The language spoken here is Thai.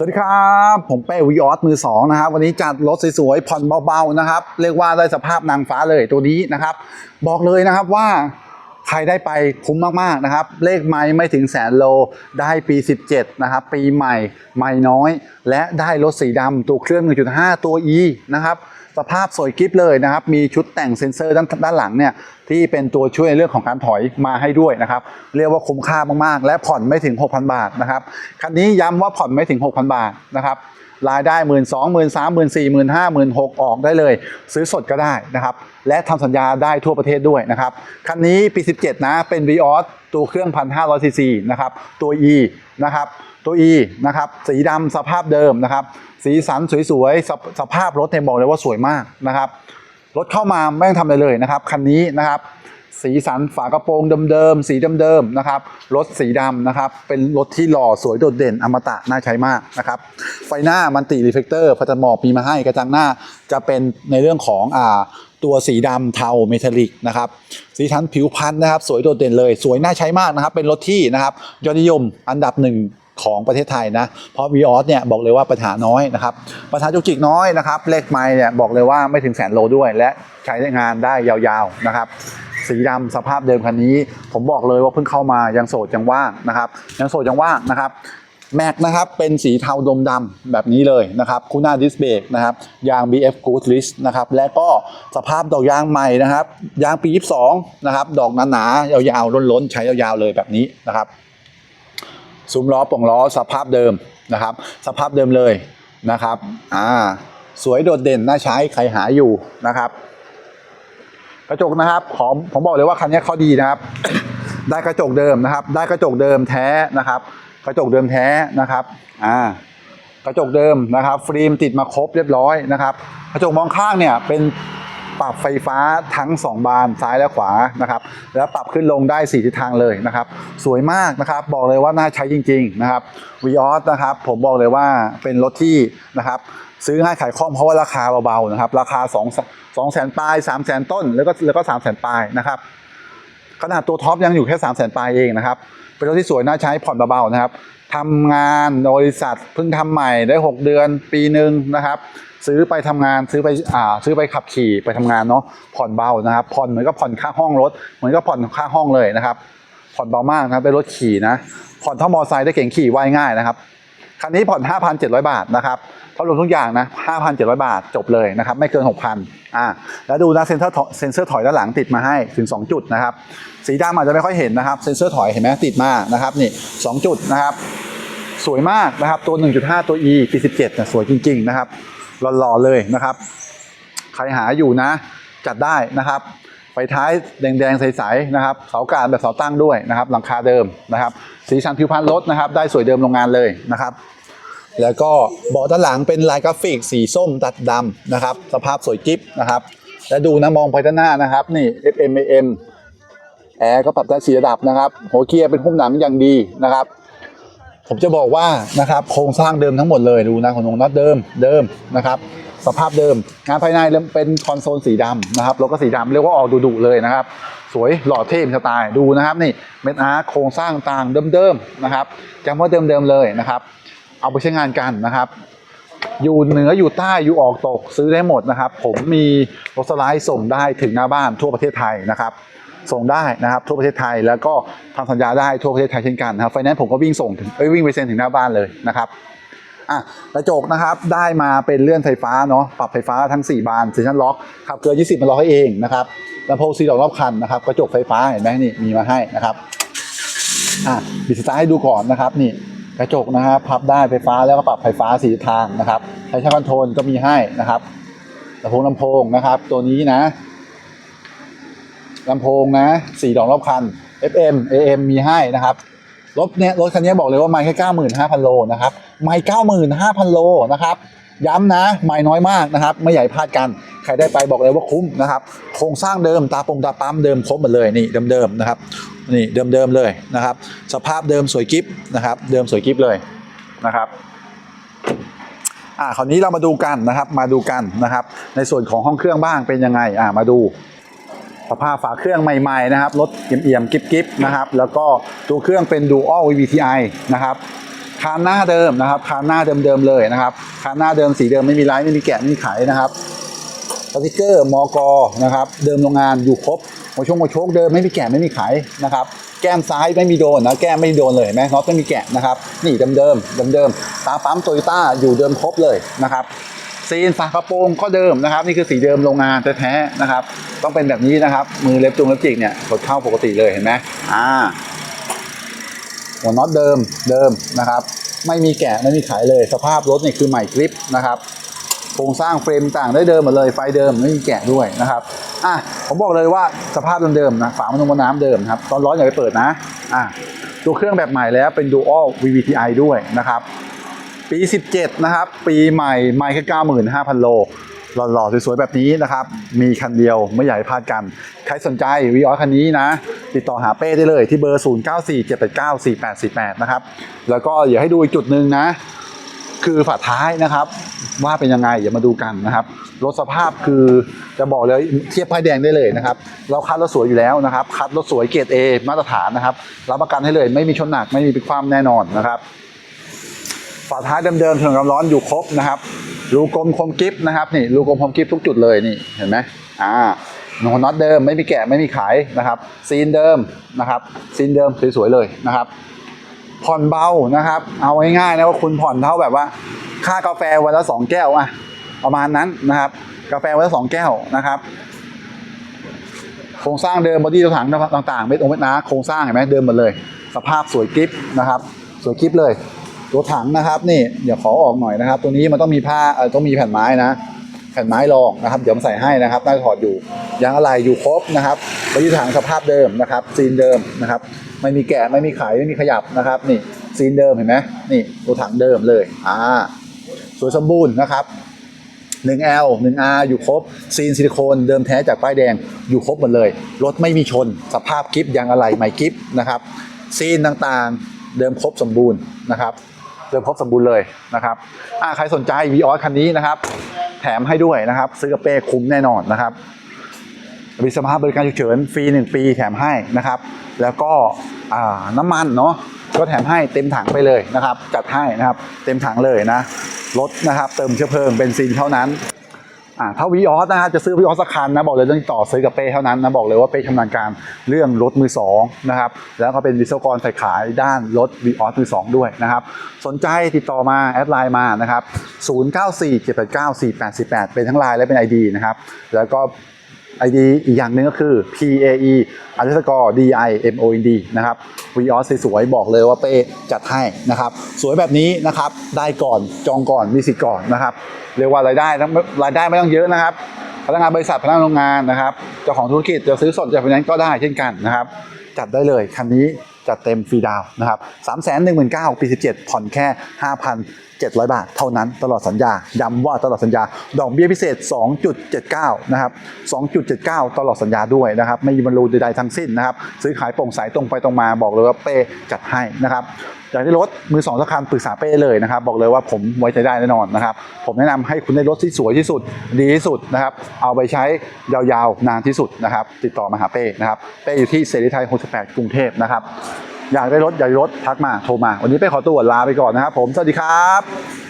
สวัสดีครับ ผมเป้วีออสมือสองนะครับวันนี้จัดรถสวยๆผ่อนเบาๆนะครับ เรียกว่าได้สภาพนางฟ้าเลยตัวนี้นะครับ บอกเลยนะครับว่าใครได้ไปคุ้มมากๆนะครับ เลขไม่ไม่ถึงแสนโลได้ปี 17 นะครับ ปีใหม่ไม่น้อย และได้รถสีดำตัวเครื่อง 1.5 ตัว E นะครับ สภาพสวยกริฟเลยนะครับ มีชุดแต่งเซ็นเซอร์ด้านด้านหลังเนี่ยที่เป็นตัวช่วยในเรื่องของการถอยมาให้ด้วยนะครับ เรียกว่าคุ้มค่ามากๆ และผ่อนไม่ถึง 6,000 บาทนะครับ คันนี้ย้ำว่าผ่อนไม่ถึง 6,000 บาทนะครับรายได้หมื่นสองหมื่นสามหมื่นสี่หมื่นห้าหมื่นหกออกได้เลย ซื้อสดก็ได้นะครับ และทำสัญญาได้ทั่วประเทศด้วยนะครับ คันนี้ปี 17 นะ เป็น v ีออสตัวเครื่อง 1,500ซีซีนะครับ ตัว E นะครับ ตัว E นะครับสีดำสภาพเดิมนะครับ สีสันสวยๆสภสภาพรถเนี่ยบอกเลยว่าสวยมากนะครับรถเข้ามาไม่ต้องทำอะไรเลยนะครับคันนี้นะครับสีสันฝากระโปรงเดิมๆสีเดิมๆนะครับรถสีดำนะครับ เป็นรถที่หล่อสวยโดดเด่นอมตะน่าใช้มากนะครับ ไฟหน้ามันติรีเฟกเตอร์พัฒนหมอกมีมาให้กระจังหน้าจะเป็นในเรื่องของอ่าตัวสีดำเทาเมทัลลิกนะครับสีสันผิวพันธุ์นะครับ สวยโดดเด่นเลย สวยน่าใช้มากนะครับ เป็นรถที่นะครับยอดนิยมอันดับหนึ่ง ของประเทศไทยนะ เพราะ v ีออสเนี่ยบอกเลยว่าปัญหาน้อยนะครับปัญหาจุกจิกน้อยนะครับเลขไม้เนี่ยบอกเลยว่าไม่ถึงแสนโลด้วย และใช้งานได้ยาวๆนะครับสีดำสภาพเดิมคันนี้ ผมบอกเลยว่าเพิ่งเข้ามายังโสดยังว่างนะครับยังโสดยังว่างนะครับแม็กนะครับเป็นสีเทาดมดำแบบนี้เลยนะครับคูน่าดิสเบรกนะครับยาง BF Good List นะครับและก็สภาพดอกยางใหม่นะครับยางปี 22 นะครับ ดอกหนาๆยาวๆล้นๆ ใช้ยาวๆเลยแบบนี้นะครับ ซุ้มล้อป่องล้อสภาพเดิมนะครับ สภาพเดิมเลยนะครับอ่าสวยโดดเด่นน่าใช้ใครหาอยู่นะครับกระจกนะครับผมผมบอกเลยว่าคันนี้เขาดีนะครับ ได้กระจกเดิมนะครับ ได้กระจกเดิมแท้นะครับ กระจกเดิมแท้นะครับอ่ากระจกเดิมนะครับฟิล์มติดมาครบเรียบร้อยนะครับ กระจกมองข้างเนี่ยเป็น ปรับไฟฟ้าทั้ง 2 บานซ้ายและขวานะครับ แล้วปรับขึ้นลงได้4ทิศทางเลยนะครับ สวยมากนะครับ บอกเลยว่าน่าใช้จริง ๆ นะครับวีออสนะครับ ผมบอกเลยว่าเป็นรถที่นะครับซื้อง่ายขายคล่องเพราะว่าราคาเบาๆนะครับ ราคา2 2แสนปลาย3แสนต้น แล้วก็แล้วก็3แสนปลายนะครับขนาดตัวท็อปยังอยู่แค่3 0 0 0 0 0ปลายเองนะครับ เป็นรถที่สวยน่าใช้ผ่อนเบาๆนะครับ ทำงานบริษัทเพิ่งทำใหม่ได้ 6 เดือนปีหนึ่งนะครับ ซื้อไปทำงานซื้อไปอ่าซื้อไปขับขี่ไปทำงานเนาะผ่อนเบานะครับ ผ่อนเหมือนกับผ่อนค่าห้องรถ เหมือนกับผ่อนค่าห้องเลยนะครับ ผ่อนเบามากนะครับได้รถขี่นะผ่อนเท่ามอไซค์ได้เก่งขี่ว่ายง่ายนะครับ คันนี้ผ่อน 5,700 บาทนะครับถ้ารวมทุกอย่างนะ 5,700 บาทจบเลยนะครับ ไม่เกิน 6,000อ่าแล้วดูนะเซ็นเซอร์เซ็นเซอร์ถอยด้านหลังติดมาให้ถึง 2 จุดนะครับ สีดำอาจจะไม่ค่อยเห็นนะครับ เซ็นเซอร์ถอยเห็นไหมติดมานะครับนี่ 2 จุดนะครับ สวยมากนะครับ ตัว 1.5 ตัว E ปี17นะสวยจริง ๆ นะครับหล่อๆเลยนะครับ ใครหาอยู่นะ จัดได้นะครับ ฟท้ายแดงๆใสๆนะครับเสากาดแบบเสาตั้งด้วยนะครับ หลังคาเดิมนะครับ สีสันผิวพรรณรถนะครับ ได้สวยเดิมโรงงานเลยนะครับ แล้วก็เบาะด้านหลังเป็นลายกราฟิกสีส้มตัดดำนะครับ สภาพสวยกิ๊บนะครับ และดูนะมองไปด้านหน้านะครับ นี่ FM AM แอร์ก็ปรับได้สีระดับนะครับหัวเกียร์เป็นพุ่มหนังอย่างดีนะครับ ผมจะบอกว่านะครับโครงสร้างเดิมทั้งหมดเลยดูนะของนงน็อตเดิมเดิมนะครับ สภาพเดิม งานภายในเป็นคอนโซลสีดำนะครับรถก็สีดำเรียกว่าออกดุๆเลยนะครับ สวยหล่อเท่มสไตล์ดูนะครับนี่เม็ดอาร์โครงสร้างต่างเดิมๆนะครับจำว่าเดิมๆเลยนะครับ เอาไปใช้งานกันนะครับอยู่เหนืออยู่ใต้อยู่ออกตกซื้อได้หมดนะครับ ผมมีรถสไลด์ส่งได้ถึงหน้าบ้านทั่วประเทศไทยนะครับ ส่งได้นะครับทั่วประเทศไทยแล้วก็ทำสัญญาได้ทั่วประเทศไทยเช่นกันนะครับไฟแนนซ์ผมก็วิ่งส่งถึงวิ่งไปเซ็นถึงหน้าบ้านเลยนะครับ อะกระจกนะครับได้มาเป็นเลื่อนไฟฟ้าเนาะปรับไฟฟ้าทั้ง 4 บานซีชันล็อกขับเกิน20 มันล็อกให้เองนะครับลำโพงซีดอกรอบคันนะครับกระจกไฟฟ้าเห็นไหมนี่มีมาให้นะครับอะบิดสตาร์ให้ดูก่อนนะครับนี่กระจกนะครับพับได้ไฟฟ้าแล้วก็ปรับไฟฟ้าสีทางนะครับใช้ช่างคอนโทรลก็มีให้นะครับลำโพงลำโพงนะครับ ตัวนี้นะลำโพงนะสี่ดอกรอบคัน FM AM มีให้นะครับ รถเนี้ยรถคันนี้บอกเลยว่าไม่แค่เก้าหมื่นห้าพันโลนะครับไม่เก้าหมื่นห้าพันโลนะครับย้ำนะไม่น้อยมากนะครับ ไม่ใหญ่พลาดกัน ใครได้ไปบอกเลยว่าคุ้มนะครับ โครงสร้างเดิมตาปงตาปั๊มเดิมครบหมดเลยนี่เดิมๆนะครับนี่เดิมๆเลยนะครับ สภาพเดิมสวยกิฟนะครับ เดิมสวยกิฟเลยนะครับอ่าคราวนี้เรามาดูกันนะครับ มาดูกันนะครับ ในส่วนของห้องเครื่องบ้างเป็นยังไงอ่ามาดู สภาพฝาเครื่องใหม่ๆนะครับรถเอี่ยมๆกิ๊บๆนะครับแล้วก็ตัวเครื่องเป็น Dual VVTi นะครับคานหน้าเดิมนะครับคานหน้าเดิมๆเลยนะครับคานหน้าเดิมสีเดิมไม่มีลายไม่มีแกะไม่มีไขนะครับสติกเกอร์มอกนะครับเดิมโรงงานอยู่ครบหัวชงหัวโชคเดิมไม่มีแกะไม่มีไขนะครับแก้มซ้ายไม่มีโดนนะแก้มไม่โดนเลยเห็นไหมน็อตไม่มีแกะนะครับนี่เดิมๆเดิมๆตาปั๊มโตโยต้าอยู่เดิมครบเลยนะครับ ซีนฝากระโปรงก็เดิมนะครับ นี่คือสีเดิมโรงงานแท้ๆนะครับ ต้องเป็นแบบนี้นะครับ มือเล็บจุงเล็บจิกเนี่ยกดเข้าปกติเลยเห็นไหมอ่าหัวน็อตเดิมเดิมนะครับ ไม่มีแกะไม่มีขายเลย สภาพรถเนี่ยคือใหม่กริปนะครับโครงสร้างเฟรมต่างได้เดิมหมดเลยไฟเดิมไม่มีแกะด้วยนะครับอะผมบอกเลยว่าสภาพเดิมๆนะฝามันงมน้ำเดิมครับตอนร้อนอย่าไปเปิดนะอะตัวเครื่องแบบใหม่แล้วเป็น Dual VVTi ด้วยนะครับ ปี 17 นะครับ ปีใหม่ไม่แค่95,000 โล หล่อๆ สวยๆ แบบนี้นะครับ มีคันเดียวไม่อยากให้พลาดกัน ใครสนใจวีออคันนี้นะ ติดต่อหาเป้ได้เลยที่เบอร์ 0947894848 นะครับ แล้วก็อย่าให้ดูอีกจุดหนึ่งนะ คือฝาท้ายนะครับ ว่าเป็นยังไงอย่ามาดูกันนะครับรถสภาพคือจะบอกเลยเทียบป้ายแดงได้เลยนะครับ เราคัดรถสวยอยู่แล้วนะครับ คัดรถสวยเกรด A มาตรฐานนะครับรับประกันให้เลย ไม่มีชนหนักไม่มีปิดความแน่นอนนะครับ ฝาท้ายเดิมๆถนนความร้อนอยู่ครบนะครับรูกลมคมกิฟนะครับนี่รูกลมคมกิฟทุกจุดเลยนี่เห็นไหมอ่าหนวน็อตเดิมไม่มีแกะไม่มีขายนะครับซีนเดิมนะครับซีนเดิมสวยๆเลยนะครับ ผ่อนเบานะครับ เอาง่ายๆนะว่าคุณผ่อนเท่าแบบว่า ค่ากาแฟวันละสองแก้วอะประมาณนั้นนะครับ กาแฟวันละสองแก้วนะครับโครงสร้างเดิมบอดี้ตัวถังต่างๆเม็ดองเม็ดน้าโครงสร้างเห็นไหมเดิมหมดเลย สภาพสวยกริปนะครับ สวยกริปเลย ตัวถังนะครับนี่เดี๋ยวขอออกหน่อยนะครับ ตัวนี้มันต้องมีผ้าเออต้องมีแผ่นไม้นะ แผ่นไม้รองนะครับเดี๋ยวมาใส่ให้นะครับน่าจะถอดอยู่ยางอะไรอยู่ครบนะครับบอดี้ถังสภาพเดิมนะครับ ซีนเดิมนะครับ ไม่มีแกะไม่มีไขไม่มีขยับนะครับ นี่ซีนเดิมเห็นไหมนี่ตัวถังเดิมเลยอ่าสวยสมบูรณ์นะครับ 1L 1R อยู่ครบ ซีนซิลิโคนเดิมแท้จากป้ายแดงอยู่ครบหมดเลย รถไม่มีชน สภาพกิฟยางอะไหล่ใหม่กิฟนะครับ ซีนต่างๆเดิมครบสมบูรณ์นะครับ เดิมพบสมบูรณ์เลยนะครับอ่าใครสนใจ v ีออสคันนี้นะครับ แถมให้ด้วยนะครับ ซื้อกระเป้คุ้มแน่นอนนะครับมีสภาพบริการฉุกเฉินฟรี 1 ปีแถมให้นะครับ แล้วก็น้ำมันเนาะก็แถมให้เต็มถังไปเลยนะครับ จัดให้นะครับ เต็มถังเลยนะรถนะครับ เติมเชื้อเพลิงเบนซินเท่านั้น อ่าถ้าวีออสนะฮะจะซื้อวีออสสักคันนะบอกเลยต้องต่อซื้อกับเป้เท่านั้นนะบอกเลยว่าเป้ชำนาญการเรื่องรถมือสองนะครับแล้วก็เป็นวิศวกรใส่ขายด้านรถวีออสมือสองด้วยนะครับสนใจติดต่อมาแอดไลน์มานะครับ0947894848 เป็นทั้งไลน์และเป็น ID นะครับแล้วก็ ID อีกอย่างหนึ่งก็คือ PAE underscore DI MOND นะครับ v ีออสสวยๆบอกเลยว่าเป้จัดให้นะครับ สวยแบบนี้นะครับได้ก่อนจองก่อนมีสิทธิ์ก่อนนะครับ เรียกว่ารายได้รายได้ไม่ต้องเยอะนะครับพนักงานบริษัทพนักงานโรงงานนะครับเจ้าของธุรกิจจะซื้อสดจากไฟแนนซ์ก็ได้เช่นกันนะครับ จัดได้เลยคันนี้จัดเต็มฟรีดาวนะครับ3 1 9 0 0 0ปี17ผ่อนแค่ 700 บาทเท่านั้นตลอดสัญญา ย้ำว่าตลอดสัญญา ดอกเบี้ยพิเศษ 2.79 นะครับ 2.79 ตลอดสัญญาด้วยนะครับ ไม่มีบรรลุใดๆทั้งสิ้นนะครับ ซื้อขายโปร่งใสตรงไปตรงมาบอกเลยว่าเป้จัดให้นะครับอยากได้รถมือสองสักคันปรึกษาเป้เลยนะครับ บอกเลยว่าผมไว้ใจได้แน่นอนนะครับ ผมแนะนำให้คุณได้รถที่สวยที่สุด ดีที่สุดนะครับ เอาไปใช้ยาวๆนานที่สุดนะครับ ติดต่อมาหาเป้นะครับ เป้อยู่ที่เสรีไทย 68 กรุงเทพนะครับ อยากได้รถอยากได้รถทักมาโทรมา วันนี้ไปขอตัวลาไปก่อนนะครับผมสวัสดีครับ